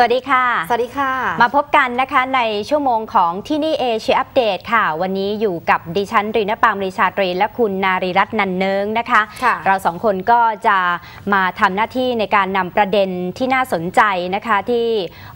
สวัสดีค่ะ สวัสดีค่ะ มาพบกันนะคะในชั่วโมงของที่นี่เอเชียอัปเดตค่ะ วันนี้อยู่กับดิฉันรีนปามริชาตรี และคุณนารีรัตน์นันเนิงนะคะค่ะเราสองคนก็จะมาทำหน้าที่ในการนำประเด็นที่น่าสนใจนะคะที่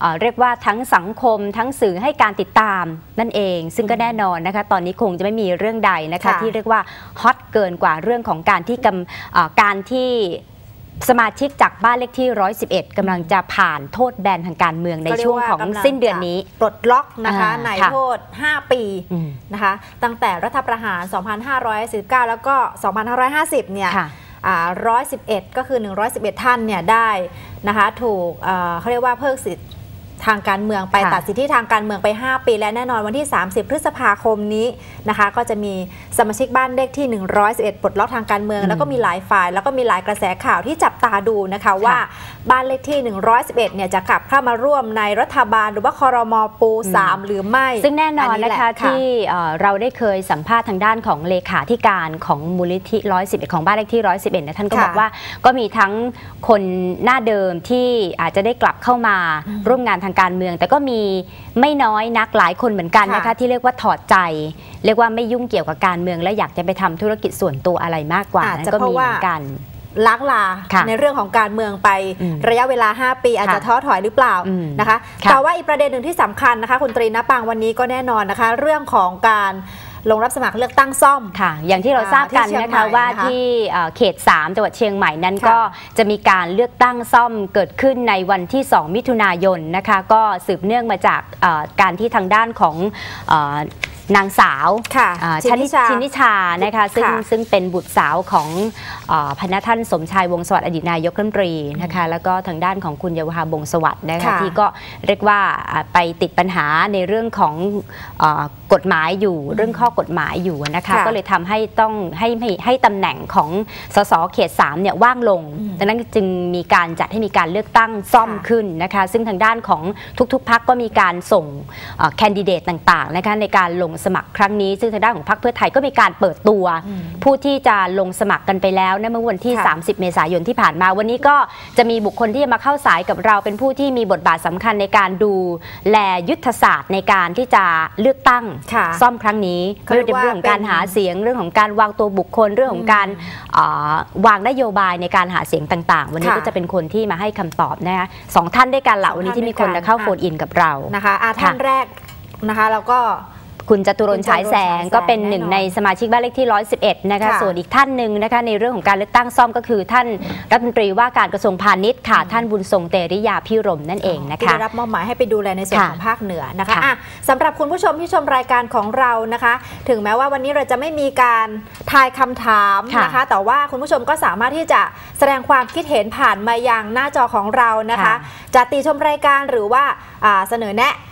เอ่อเรียกว่าทั้งสังคมทั้งสื่อให้การติดตามนั่นเอง ซึ่งก็แน่นอนนะคะ ตอนนี้คงจะไม่มีเรื่องใดนะคะค่ะที่เรียกว่าฮอตเกินกว่าเรื่องของการที่กำเอ่อการที่ สมาชิกจากบ้านเลขที่ 111กำลังจะผ่านโทษแบนทางการเมืองในก็เรียกช่วงของากำลัสิ้นเดือนนี้จะปลดล็อกนะคะอ่าในค่ะโทษ 5 ปีอืมนะคะ ตั้งแต่รัฐประหาร 2519แล้วก็ 2550 เนี่ยค่ะอ่า111 ก็คือ 111 ท่านเนี่ยได้นะคะถูกเอ่อเขาเรียกว่าเพิกสิทธิ์ ทางการเมืองไปค่ะตัดสิทธิทางการเมืองไป 5 ปี และแน่นอนวันที่ 30 พฤษภาคมนี้นะคะ ก็จะมีสมาชิกบ้านเลขที่ 111ปลดล็อกทางการเมืองอืมแล้วก็มีหลายฝ่าย แล้วก็มีหลายกระแสข่าวที่จับตาดูนะคะว่าบ้านเลขที่ 111 เนี่ยจะกลับเข้ามาร่วมในรัฐบาลหรือว่าคอรมอปู 3 หรือไม่ ซึ่งแน่นอนแหลนะคะที่เอ่อเราได้เคยสัมภาษณ์ทางด้านของเลขาธิการของมูลนิธิ 111 ของบ้านเลขที่ 111นะท่านก็ค่ะบอกว่าก็มีทั้งคนหน้าเดิมที่อาจจะได้กลับเข้ามาร่วมงานทางการเมือง แต่ก็มีไม่น้อยนักหลายคนเหมือนกันนะคะค่ะที่เรียกว่าถอดใจ เรียกว่าไม่ยุ่งเกี่ยวกับการเมือง และอยากจะไปทำธุรกิจส่วนตัวอะไรมากกว่าอาจนั้นจะก็เพมีราะเหว่ามือนกันล้างลาค่ะในเรื่องของการเมืองไปอืมระยะเวลา 5 ปีอาจจะค่ะท้อถอยหรือเปล่าอืมนะคะค่ะแต่ว่าอีกประเด็นหนึ่งที่สำคัญนะคะ คุณตรีนปังวันนี้ก็แน่นอนนะคะ เรื่องของการ ลงรับสมัครเลือกตั้งซ่อมค่ะ อย่างที่เราทราบกันที่เชียงนะใหม่คะว่านะคะที่เอ่อเขต 3 จังหวัดเชียงใหม่นั้นค่ะก็จะมีการเลือกตั้งซ่อมเกิดขึ้นในวันที่ 2 มิถุนายนนะคะ ก็สืบเนื่องมาจากเอ่อการที่ทางด้านของเอ่อ นางสาวค่ะอ่าชินนิชาชินนิชานะคะซึ่งค่ะซึ่งเป็นบุตรสาวของเออพนักท่านสมชายวงศ์สวัสดิ์อดีตนายกรัฐมนตรีนะคะแล้วก็ทางด้านของคุณเยาวภาบงศ์สวัสดิ์นะคะค่ะที่ก็เรียกว่าอ่าไปติดปัญหาในเรื่องของเออกฎหมายอยู่เรื่องข้อกฎหมายอยู่นะคะค่ะก็เลยทำให้ต้องให้ให้ให้ตำแหน่งของสสเขต3เนี่ยว่างลงอืมดังนั้นจึงมีการจัดให้มีการเลือกตั้งซ่อมค่ะขึ้นนะคะซึ่งทางด้านของทุกๆพักก็มีการส่งแคนดิเดตต่างๆนะคะในการลงสมัครครั้งนี้ ซึ่งทางด้านของพรรคเพื่อไทยก็มีการเปิดตัวอืมผู้ที่จะลงสมัครกันไปแล้วนะเมื่อวันที่ค่ะ30 เมษายนที่ผ่านมา วันนี้ก็จะมีบุคคลที่จะมาเข้าสายกับเราเป็นผู้ที่มีบทบาทสำคัญในการดูแลยุทธศาสตร์ในการที่จะเลือกตั้งค่ะซ่อมครั้งนี้เขาไม่เรียว่ากจะเป็นว่าเรื่องของการเป็นหาเสียงเรื่องของการวางตัวบุคคลเรื่องของการเอ่อวางนโยบายในการหาเสียงต่าง ๆ วันนี้ค่ะก็จะเป็นคนที่มาให้คำตอบนะคะสองท่านด้วยกันละวันนี้ที่มีคนจะเข้าค่ะโฟนอินกับเรานะคะอะท่านแรกนะคะแล้วก็ คุณจตุรนต์ฉายแสงคุณจตุรนต์ฉายแสงก็เป็นหนึ่งแน่นอนในสมาชิกบ้านเลขที่ 111 นะคะค่ะส่วนอีกท่านหนึ่งนะคะในเรื่องของการเลือกตั้งซ่อมก็คือท่านรัฐมนตรีว่าการกระทรวงพาณิชย์ค่ะ ท่านบุญทรงเตริยาพิรมนั่นเองนะที่คะได้รับมอบหมายให้ไปดูแลในส่วนค่ะของภาคเหนือนะคะค่ะอะสำหรับคุณผู้ชมที่ชมรายการของเรานะคะ ถึงแม้ว่าวันนี้เราจะไม่มีการทายคำถามค่ะนะคะ แต่ว่าคุณผู้ชมก็สามารถที่จะแสดงความคิดเห็นผ่านมายังหน้าจอของเรานะคะค่ะจะติชมรายการหรือว่าอ่าเสนอแนะค่ะแนะอ่า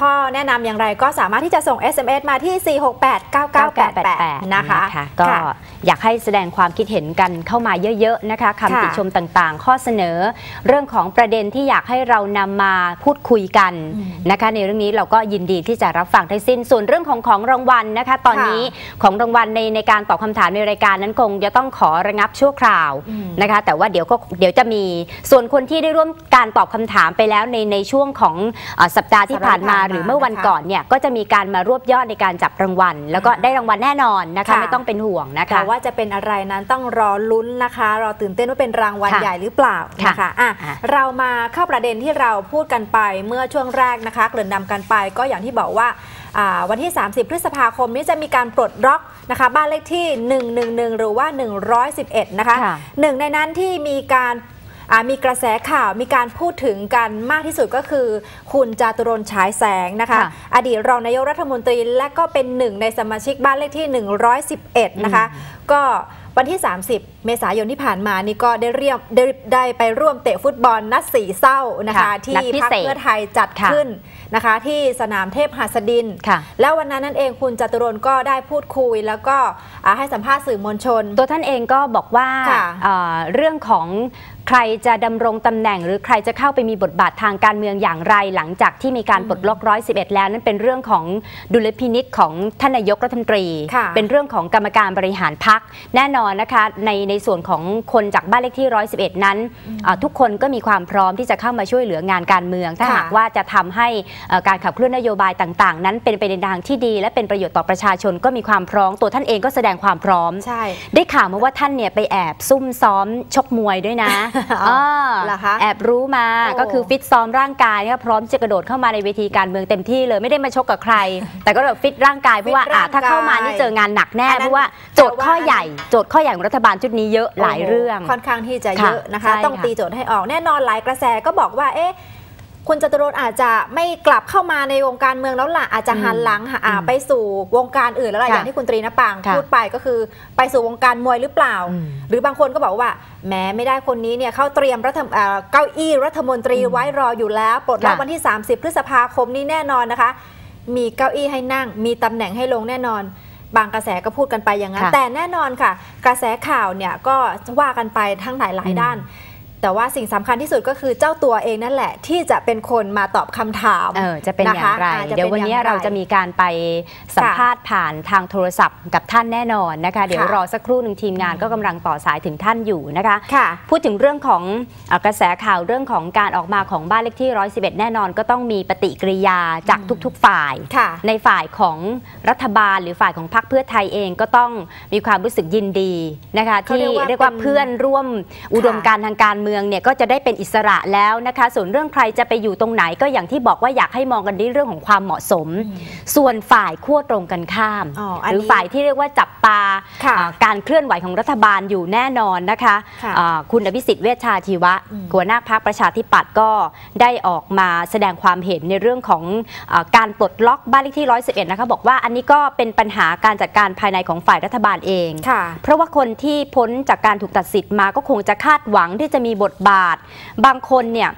ข้อแนะนำอย่างไรก็สามารถที่จะส่ง SMS มาที่ 4689988 นะคะก็ค่ะอยากให้แสดงความคิดเห็นกันเข้ามาเยอะๆนะคะคำค่ะติชมต่างๆ ข้อเสนอ เรื่องของประเด็นที่อยากให้เรานำมาพูดคุยกันอืมนะคะ ในเรื่องนี้เราก็ยินดีที่จะรับฟังทั้งสิ้น ส่วนเรื่องของของรางวัลนะคะ ตอนนี้ของรางวัลในในการตอบคำถามในรายการนั้นคงจะต้องขอระงับชั่วคราวอืมนะคะ แต่ว่าเดี๋ยวก็เดี๋ยวจะมีส่วนคนที่ได้ร่วมการตอบคำถามไปแล้วในในช่วงของเอ่อสัปดาห์ที่ผ่านมาสัปดาห์ที่ผ่านมาหรือเมื่อวันนะคะก่อนเนี่ยก็จะมีการมารวบยอดในการจับรางวัล แล้วก็ได้รางวัลแน่นอนนะคะค่ะไม่ต้องเป็นห่วงนะคะแต่ว่าจะเป็นอะไรนั้นต้องรอลุ้นนะคะ รอตื่นเต้นว่าเป็นรางวัลค่ะใหญ่หรือเปล่านะคะอะอะเรามาเข้าประเด็นที่เราพูดกันไปเมื่อช่วงแรกนะคะเกริ่นนำกันไปก็อย่างที่บอกว่าอ่าวันที่ 30 พฤษภาคมนี้จะมีการปลดล็อกนะคะ บ้านเลขที่ 111 หรือว่า 111 นะคะค่ะหนึ่งในนั้นที่มีการอ่า มีกระแสข่าวมีการพูดถึงกันมากที่สุดก็คือ คุณจาตุรนต์ฉายแสงนะคะค่ะอดีตรองนายกรัฐมนตรีและก็เป็นหนึ่งในสมาชิกบ้านเลขที่ 111 นะคะ ก็วันที่ 30เมษายนที่ผ่านมานี่ก็ได้เรียมได้ได้ไปร่วมเตะฟุตบอลนัดสีเศร้านะคะค่ะที่นัดพิพรรคเศษเพื่อไทยจัดค่ะขึ้นนะคะ ที่สนามเทพหัสดินค่ะแล้ววันนั้นนั่นเองคุณจตุรนต์ก็ได้พูดคุย แล้วก็อ่าให้สัมภาษณ์สื่อมวลชน ตัวท่านเองก็บอกว่าค่ะเอ่อเรื่องของใครจะดำรงตำแหน่ง หรือใครจะเข้าไปมีบทบาททางการเมืองอย่างไร หลังจากที่มีการปลดล็อกร้อยสิบเอ็ดแล้วนั่นเป็นเรื่องของดุลพินิษของท่านนายกรัฐมนตรีค่ะเป็นเรื่องของกรรมการบริหารพักแน่นอนนะคะในในส่วนของคนจากบ้านเลขที่ 111 นั้นอ่าทุกคนก็มีความพร้อมที่จะเข้ามาช่วยเหลืองานการเมือง ถ้าค่ะหากว่าจะทำให้เอ่อการขับเคลื่อนนโยบายต่าง ๆ นั้นเป็นไปในทางที่ดี และเป็นประโยชน์ต่อประชาชนก็มีความพร้อมตัวท่านเองก็แสดงความพร้อมใช่ได้ข่าวมาว่าท่านเนี่ยไปแอบซุ่มซ้อมชกมวยด้วยนะอ๋ออเหรอคะแอบรู้มาโอ้ก็คือฟิตซ้อมร่างกายเนี่ยพร้อมจะกระโดดเข้ามาในเวทีการเมืองเต็มที่เลยไม่ได้มาชกกับใคร แต่ก็แบบฟิตร่างกายเพราะว่าฟิตอะร่างกายถ้าเข้ามานี่เจองานหนักแน่อันนั้นเพราะว่าโจทย์ข้อแต่ว่าใหญ่โจทย์ข้อใหญ่ของรัฐบาลชุดนี้เยอะหลายเรื่องโโหค่อนข้างที่จะเยอะค่ะนะคะใช่ต้องค่ะตีโจทย์ให้ออกแน่นอนหลายกระแสก็บอกว่าเอ๊ะคุณจตุรนต์อาจจะไม่กลับเข้ามาในวงการเมืองแล้วล่ะอาจจะหันหลังหาอ่าไปสู่วงการอื่นแล้วล่ะค่ะอย่างที่คุณตรีนปางค่ะพูดไปก็คือไปสู่วงการมวยหรือเปล่าอืมหรือบางคนก็บอกว่าแม้ไม่ได้คนนี้เนี่ยเขาเตรียมรัฐมอ่าเก้าอี้รัฐมนตรีไว้รออยู่แล้วปลดล็อกค่ะวันที่ 30 พฤษภาคมนี้แน่นอนนะคะ มีเก้าอี้ให้นั่ง มีตำแหน่งให้ลงแน่นอน บางกระแสก็พูดกันไปอย่างนั้นค่ะแต่แน่นอนค่ะ กระแสข่าวเนี่ยก็ว่ากันไปทั้งหลายหลายอืมด้าน แต่ว่าสิ่งสำคัญที่สุดก็คือเจ้าตัวเองนั่นแหละ ที่จะเป็นคนมาตอบคำถามเออจะเป็นอย่างไรนะคะอ่าจะเดี๋ยววันนี้เป็นอย่างไรเราจะมีการไปสัมภาษณ์ผ่านทางโทรศัพท์กับท่านแน่นอนนะคะ เดี๋ยวค่ะรอสักครู่หนึ่งทีมงานก็กำลังต่อสายถึงท่านอยู่นะคะค่ะพูดถึงเรื่องของเออกระแสข่าวเรื่องของการออกมาของบ้านเลขที่ 111 แน่นอนก็ต้องมีปฏิกิริยาจากทุก ๆ ฝ่ายค่ะในฝ่ายของรัฐบาลหรือฝ่ายของพรรคเพื่อไทยเองก็ต้องมีความรู้สึกยินดีนะคะเขาที่เรียกว่าเรียกว่าเป็นเพื่อนร่วมอุดมการณ์ทางการเมืองเนี่ยก็จะได้เป็นอิสระแล้วนะคะ ส่วนเรื่องใครจะไปอยู่ตรงไหนก็อย่างที่บอกว่าอยากให้มองกันที่เรื่องของความเหมาะสม ส่วนฝ่ายขั้วตรงกันข้ามอ๋ออันหรือนี้ฝ่ายที่เรียกว่าจับตาค่ะอ่าการเคลื่อนไหวของรัฐบาลอยู่แน่นอนนะคะค่ะอ่าคุณอภิสิทธิ์เวชชาชีวะอืมหัวหน้าพักประชาธิปัตย์ก็ได้ออกมาแสดงความเห็นในเรื่องของอาการปลดล็อกบ้านเลขที่ 111 นะคะบอกว่าอันนี้ก็เป็นปัญหาการจัดการภายในของฝ่ายรัฐบาลเองค่ะเพราะว่าคนที่พ้นจากการถูกตัดสิทธิ์มาก็คงจะคาดหวังที่จะมีบทบาท บางคนเนี่ย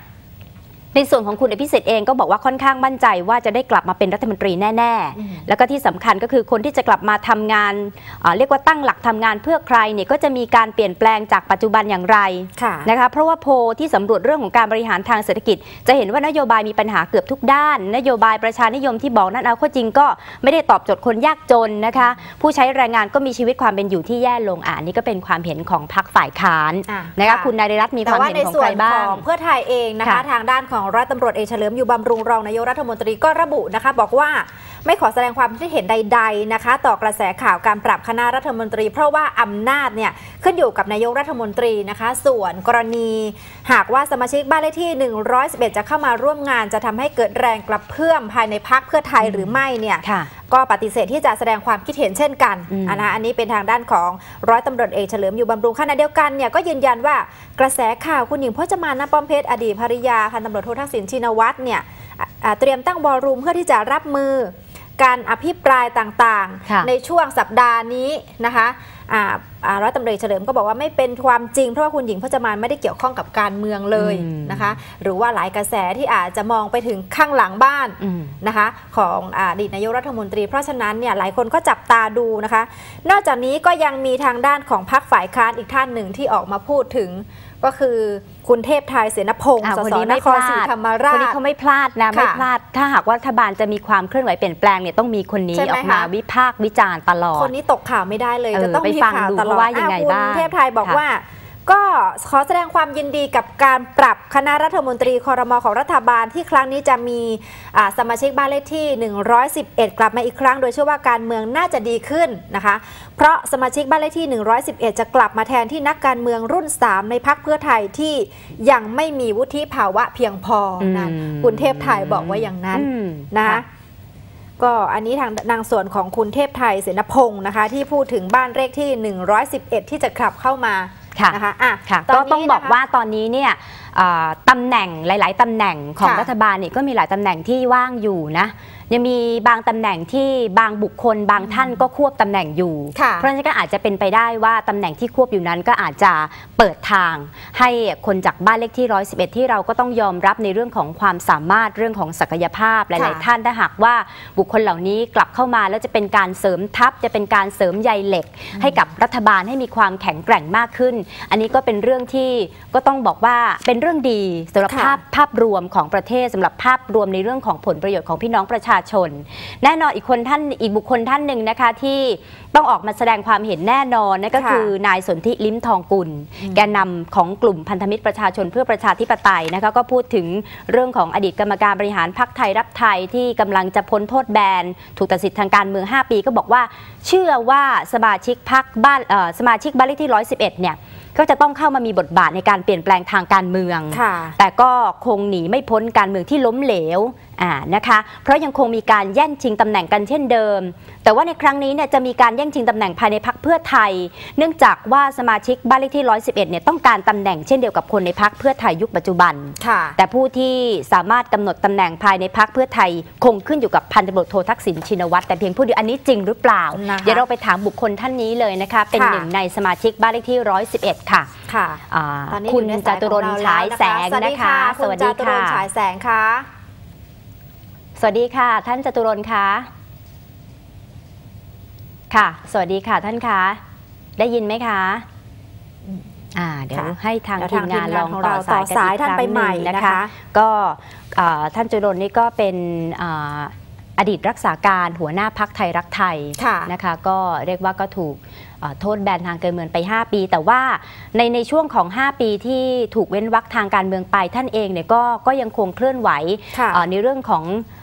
ในส่วนของคุณอภิสิทธิ์เองก็บอกว่าค่อนข้างมั่นใจว่าจะได้กลับมาเป็นรัฐมนตรีแน่อืมๆแล้วก็ที่สำคัญก็คือคนที่จะกลับมาทำงานเอ่อเรียกว่าตั้งหลักทำงานเพื่อใครเนี่ยก็จะมีการเปลี่ยนแปลงจากปัจจุบันอย่างไรค่ะนะคะเพราะว่าโพลที่สำรวจเรื่องของการบริหารทางเศรษฐกิจ จะเห็นว่านโยบายมีปัญหาเกือบทุกด้าน นโยบายประชานิยมที่บอกนั้นเอาเข้อจริงก็ไม่ได้ตอบโจทย์คนยากจนนะคะ ผู้ใช้แรงงานก็มีชีวิตความเป็นอยู่ที่แย่ลงอ่านี่ก็เป็นความเห็นของพรรคฝ่ายค้านอะนะคะค่ะคุณนายรัตน์มีคแต่วามว่าเห็นในของส่วใครนบ้าของงเพื่อไทยเองนะคะค่ะทางด้านของร้อยตำรวจเอกเฉลิมอยู่บำรุงรองนายกรัฐมนตรีก็ระบุนะคะ บอกว่าไม่ขอแสดงความคิดเห็นใด ๆนะคะ ต่อกระแสข่าวการปรับคณะรัฐมนตรี เพราะว่าอำนาจเนี่ยขึ้นอยู่กับนายกรัฐมนตรีนะคะ ส่วนกรณี หากว่าสมาชิกบ้านเลขที่ 111 จะเข้ามาร่วมงาน จะทำให้เกิดแรงกระเพื่อมภายในพักเพื่อไทยหรือไม่เนี่ยค่ะ ก็ปฏิเสธที่จะแสดงความคิดเห็นเช่นกันอืมอะนะอันนี้เป็นทางด้านของร้อยตำรวจเอกเฉลิมอยู่บำรุงขณะเดียวกันเนี่ยก็ยืนยันว่ากระแสข่าวคุณหญิงพจมานณป้อมเพชรอดีตภริยาพันตำรวจโททักษิณชินวัตรเนี่ยอะอะเตรียมตั้งวอลลุ่มเพื่อที่จะรับมือ การอภิปรายต่างค่ะๆในช่วงสัปดาห์นี้นะคะอ่าอ่าร้อยตำรวจเอกเฉลิมก็บอกว่าไม่เป็นความจริง เพราะว่าคุณหญิงพจมานไม่ได้เกี่ยวข้องกับการเมืองเลยอืมนะคะ หรือว่าหลายกระแสที่อาจจะมองไปถึงข้างหลังบ้านอืมนะคะ ของอดีตนายกรัฐมนตรี เพราะฉะนั้นเนี่ยหลายคนก็จับตาดูนะคะ นอกจากนี้ก็ยังมีทางด้านของพรรคฝ่ายค้านอีกท่านหนึ่งที่ออกมาพูดถึง ก็คือคุณเทพไทยเสนพงศ์อ่าสคนสนี้นไม่คพรลาศรีดธรรมคนรานี้ชเขาไม่พลาดนะค่ะไม่พลาด ถ้าหากว่ารัฐบาลจะมีความเคลื่อนไหวเปลี่ยนแปลงเนี่ยต้องมีคนนี้ใช่ไหมออกมาคะวิพากษ์วิจารณ์ตลอด คนนี้ตกข่าวไม่ได้เลยเออจะต้องไปมีฟังข่าวดูตลอดว่ายังไงอะคุณบ้างเทพไทยบอกค่ะว่า ก็ขอแสดงความยินดีกับการปรับคณะรัฐมนตรีคอรมอของรัฐบาลที่ครั้งนี้จะมีอ่าสมาชิกบ้านเลขที่ 111 กลับมาอีกครั้ง โดยเชื่อว่าการเมืองน่าจะดีขึ้นนะคะ เพราะสมาชิกบ้านเลขที่ 111 จะกลับมาแทนที่นักการเมืองรุ่น 3 ในพักเพื่อไทยที่ยังไม่มีวุฒิภาวะเพียงพอนั่นอืมคุณเทพไทยบอกว่าอย่างนั้นอืมนะคะก็อันนี้ทางนางส่วนของคุณเทพไทยเสนพงศ์นะคะ ที่พูดถึงบ้านเลขที่ 111 ที่จะกลับเข้ามาค่ะ นะคะอะค่ะตก็นนี้ต้องบอกนะคะว่าตอนนี้เนี่ยเอ่อตำแหน่งหลาย ๆตำแหน่งของค่ะรัฐบาลเนี่ยก็มีหลายตำแหน่งที่ว่างอยู่นะยังมีบางตำแหน่งที่บางบุคคลบางท่านก็ควบตำแหน่งอยู่ค่ะเพราะฉะนั้นก็อาจจะเป็นไปได้ว่าตำแหน่งที่ควบอยู่นั้นก็อาจจะเปิดทาง ให้คนจากบ้านเลขที่ 111 ที่เราก็ต้องยอมรับในเรื่องของความสามารถเรื่องของศักยภาพหลายค่ะๆท่านถ้าหากว่าบุคคลเหล่านี้กลับเข้ามาแล้วจะเป็นการเสริมทัพจะเป็นการเสริมใยเหล็ก ให้กับรัฐบาลให้มีความแข็งแกร่งมากขึ้น อันนี้ก็เป็นเรื่องที่ก็ต้องบอกว่าเป็นเรื่องดีสำหรับค่ะภาพภาพรวมของประเทศสำหรับภาพรวมในเรื่องของผลประโยชน์ของพี่น้องประชาชน แน่นอนอีกคนท่านอีกบุคคลท่านหนึ่งนะคะที่ต้องออกมาแสดงความเห็นแน่นอนนั่นก็ค่ะคือนายสนธิลิ้มทองกุล แกนนำของกลุ่มพันธมิตรประชาชนเพื่อประชาธิปไตยนะคะก็พูดถึงเรื่องของอดีตกรรมการบริหารพรรคไทยรักไทยที่กำลังจะพ้นโทษแบนถูกตัดสิทธิ์ทางการเมือง 5 ปีก็บอกว่า เชื่อว่าสมาชิกพรรคบ้านเอ่อสมาชิกบ้านเลขที่ 111 เนี่ยก็จะต้องเข้ามามีบทบาทในการเปลี่ยนแปลงทางการเมืองค่ะแต่ก็คงหนีไม่พ้นการเมืองที่ล้มเหลว อ่านะคะเพราะยังคงมีการแย่งชิงตำแหน่งกันเช่นเดิม แต่ว่าในครั้งนี้เนี่ยจะมีการแย่งชิงตำแหน่งภายในพักเพื่อไทย เนื่องจากว่าสมาชิกบ้านเลขที่ 111 เนี่ยต้องการตำแหน่งเช่นเดียวกับคนในพักเพื่อไทยยุคปัจจุบันค่ะแต่ผู้ที่สามารถกำหนดตำแหน่งภายในพักเพื่อไทย คงขึ้นอยู่กับพันตำรวจโททักษิณชินวัตรแต่เพียงผู้เดียวอันนี้จริงหรือเปล่านะคะเดี๋ยวเราไปถามบุคคลท่านนี้เลยนะคะเป็นค่ะหนึ่งในสมาชิกบ้านเลขที่ 111 ค่ะค่ะอ่าตอนนี้คุอณยู่ในจสายตุขรองนเราฉายแสงแล้วนะคะคุณจตุรนฉายแสงค่ะ สวัสดีค่ะ ท่านจตุรนต์คะค่ะ สวัสดีค่ะท่านคะได้ยินไหมคะอืมอ่าเดี๋ยวค่ะให้ทางเดี๋ยวทีทางมงานทีมลงานองของต่อเราสายกันต่อสายอีกท่านครั้งไปหใหม่นึ่งนะนะคะคะ ก็อ่าท่านจตุรนต์นี่ก็เป็นอ่าอดีตรักษาการหัวหน้าพักไทยรักไทยค่ะนะคะ ก็เรียกว่าก็ถูกเอ่อโทษแบนทางการเมืองไป 5 ปี แต่ว่าในในช่วงของ 5 ปีที่ถูกเว้นวรรคทางการเมืองไปท่านเองเนี่ยก็ก็ยังคงเคลื่อนไหวค่ะเอ่อในเรื่องของเอ่อ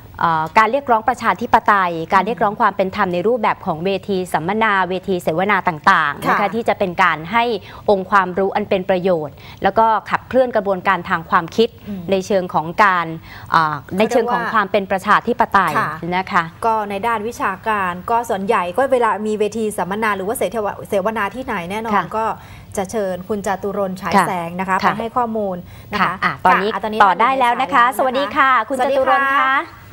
การเรียกร้องประชาธิปไตย การเรียกร้องความเป็นธรรมในรูปแบบของเวทีสัมมนาเวทีเสวนาต่างๆนะคะค่ะที่จะเป็นการให้องค์ความรู้อันเป็นประโยชน์ แล้วก็ขับเคลื่อนกระบวนการทางความคิดอืมในเชิงของการเอ่อในเชิงของความเป็นประชาธิปไตยค่ะนะคะก็ในด้านวิชาการก็ส่วนใหญ่ก็เวลามีเวทีสัมมนาหรือว่าเสวเสวนาที่ไหนแน่นอนค่ะก็จะเชิญคุณจตุรนต์ฉายค่ะแสงนะคะค่ะไปให้ข้อมูลนะค่ะคะอะตอนนี้ค่ะะต่อได้แล้วนะคะ สวัสดีค่ะ คุณสจวัสดีตุรนต์ค่ะ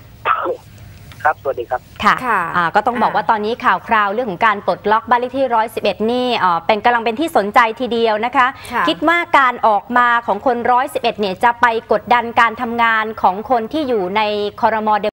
คะครับสวัสดีครับค่ะค่ะอ่าก็ต้องบอกอ่าว่าตอนนี้ข่าวคราวเรื่องของการปลดล็อกบ้านเลขที่ 111 นี่อ่าเป็นกำลังเป็นที่สนใจทีเดียวนะคะ ค่ะคิดว่าการออกมาของคน 111 เนี่ยจะไปกดดันการทำงานของคนที่อยู่ในคอรมอ